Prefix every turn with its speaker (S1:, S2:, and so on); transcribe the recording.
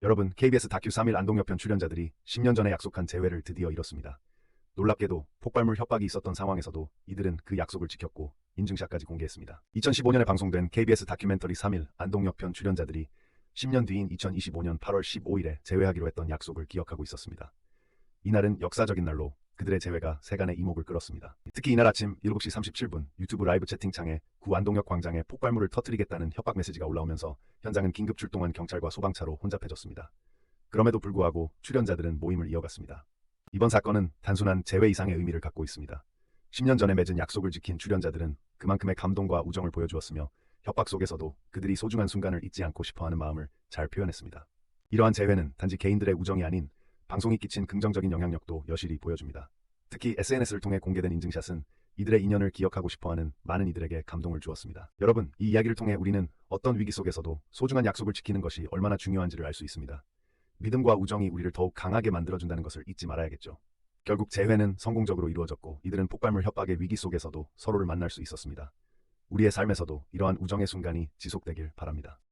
S1: 여러분, KBS 다큐 3일 안동여편 출연자들이 10년 전에 약속한 재회를 드디어 이뤘습니다. 놀랍게도 폭발물 협박이 있었던 상황에서도 이들은 그 약속을 지켰고 인증샷까지 공개했습니다. 2015년에 방송된 KBS 다큐멘터리 3일 안동여편 출연자들이 10년 뒤인 2025년 8월 15일에 재회하기로 했던 약속을 기억하고 있었습니다. 이날은 역사적인 날로 그들의 재회가 세간의 이목을 끌었습니다. 특히 이날 아침 7시 37분 유튜브 라이브 채팅창에 구 안동역 광장에 폭발물을 터뜨리겠다는 협박 메시지가 올라오면서 현장은 긴급 출동한 경찰과 소방차로 혼잡해졌습니다. 그럼에도 불구하고 출연자들은 모임을 이어갔습니다. 이번 사건은 단순한 재회 이상의 의미를 갖고 있습니다. 10년 전에 맺은 약속을 지킨 출연자들은 그만큼의 감동과 우정을 보여주었으며 협박 속에서도 그들이 소중한 순간을 잊지 않고 싶어하는 마음을 잘 표현했습니다. 이러한 재회는 단지 개인들의 우정이 아닌 방송이 끼친 긍정적인 영향력도 여실히 보여줍니다. 특히 SNS를 통해 공개된 인증샷은 이들의 인연을 기억하고 싶어하는 많은 이들에게 감동을 주었습니다. 여러분, 이 이야기를 통해 우리는 어떤 위기 속에서도 소중한 약속을 지키는 것이 얼마나 중요한지를 알 수 있습니다. 믿음과 우정이 우리를 더욱 강하게 만들어준다는 것을 잊지 말아야겠죠. 결국 재회는 성공적으로 이루어졌고 이들은 폭발물 협박의 위기 속에서도 서로를 만날 수 있었습니다. 우리의 삶에서도 이러한 우정의 순간이 지속되길 바랍니다.